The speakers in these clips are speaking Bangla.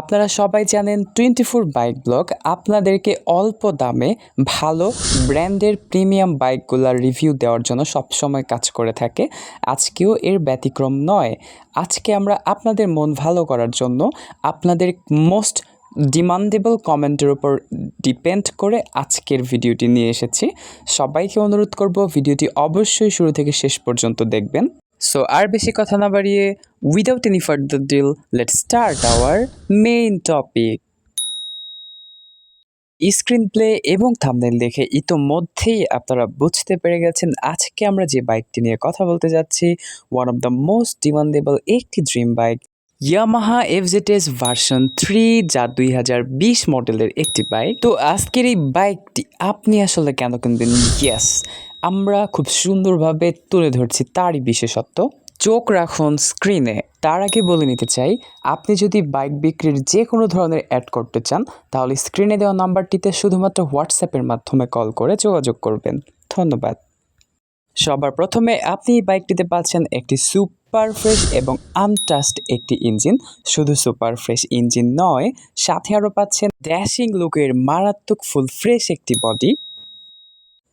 আপনারা সবাই জানেন টোয়েন্টি ফোর বাইক ব্লগ। আপনাদেরকে অল্প দামে ভালো ব্র্যান্ডের প্রিমিয়াম বাইকগুলোর রিভিউ দেওয়ার জন্য সবসময় কাজ করে থাকে। আজকেও এর ব্যতিক্রম নয়। আজকে আমরা আপনাদের মন ভালো করার জন্য আপনাদের মোস্ট ডিমান্ডেবল কমেন্টের উপর ডিপেন্ড করে আজকের ভিডিওটি নিয়ে এসেছি। সবাইকে অনুরোধ করব ভিডিওটি অবশ্যই শুরু থেকে শেষ পর্যন্ত দেখবেন। সো আর বেশি কথা না বাড়িয়ে without any further delay let start our main topic screen play এবং থামনেল দেখে ইতোমধ্যেই আপনারা বুঝতে পেরে গেছেন আজকে আমরা যে বাইকটি নিয়ে কথা বলতে যাচ্ছি one of the most demandable একটি dream bike Yamaha F Z S version three যা দুই হাজার বিশ মডেলের একটি বাইক তো আজকের এই বাইকটি আপনি আসলে কেন কিনবেন? ইয়েস আমরা খুব সুন্দরভাবে তুলে ধরছি তারই বিশেষত্ব। চোখ রাখুন স্ক্রিনে তার আগে বলে নিতে চাই, আপনি যদি বাইক বিক্রির যে কোনো ধরনের অ্যাড করতে চান, তাহলে স্ক্রিনে দেওয়া নাম্বারটিতে শুধুমাত্র হোয়াটসঅ্যাপের মাধ্যমে কল করে যোগাযোগ করবেন। ধন্যবাদ। সবার প্রথমে আপনি এই বাইকটিতে পাচ্ছেন একটি সুপার ফ্রেশ এবং আনটাস্ট একটি ইঞ্জিন শুধু সুপার ফ্রেশ ইঞ্জিন নয়, সাথে আরও পাচ্ছেন ড্যাশিং লুকের মারাত্মক ফুল ফ্রেশ একটি বডি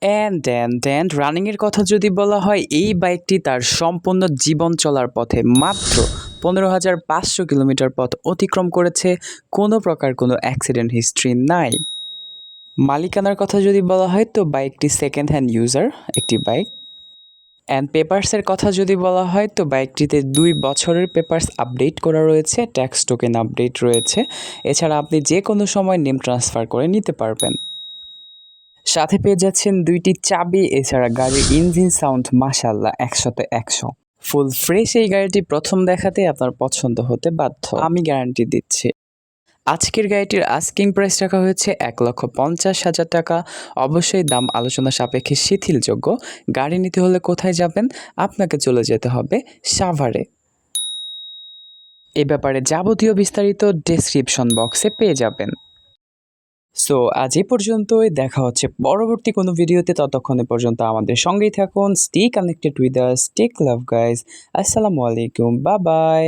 অ্যান্ড অ্যান্ড অ্যান্ড রানিংয়ের কথা যদি বলা হয়, এই বাইকটি তার সম্পূর্ণ জীবন চলার পথে মাত্র পনেরো হাজার পাঁচশো কিলোমিটার পথ অতিক্রম করেছে। কোনো প্রকার কোনো অ্যাক্সিডেন্ট হিস্ট্রি নাই। মালিকানার কথা যদি বলা হয়, তো বাইকটি সেকেন্ড হ্যান্ড ইউজার একটি বাইক অ্যান্ড পেপার্সের কথা যদি বলা হয়, তো বাইকটিতে দুই বছরের পেপার্স আপডেট করা রয়েছে ট্যাক্স টোকেন আপডেট রয়েছে। এছাড়া আপনি যে কোনো সময় নেম ট্রান্সফার করে নিতে পারবেন। সাথে পেয়ে যাচ্ছেন দুইটি চাবি, এছাড়া গাড়ির ইঞ্জিন সাউন্ড মাসাল্লাহ একশোতে একশো। ফুল ফ্রেশ এই গাড়িটি প্রথম দেখাতে আপনার পছন্দ হতে বাধ্য। আমি গ্যারান্টি দিচ্ছি। আজকের গাড়িটির আস্কিং প্রাইস রাখা হয়েছে এক লক্ষ পঞ্চাশ হাজার টাকা। অবশ্যই দাম আলোচনা সাপেক্ষে শিথিলযোগ্য। গাড়ি নিতে হলে কোথায় যাবেন? আপনাকে চলে যেতে হবে সাভারে। এ ব্যাপারে যাবতীয় বিস্তারিত ডেসক্রিপশন বক্সে পেয়ে যাবেন। সো আজ এ পর্যন্তই। দেখা হচ্ছে পরবর্তী কোনো ভিডিওতে। ততক্ষণে পর্যন্ত আমাদের সঙ্গেই থাকুন। Stay connected with us stake love guys আসসালামু আলাইকুম। বা বাই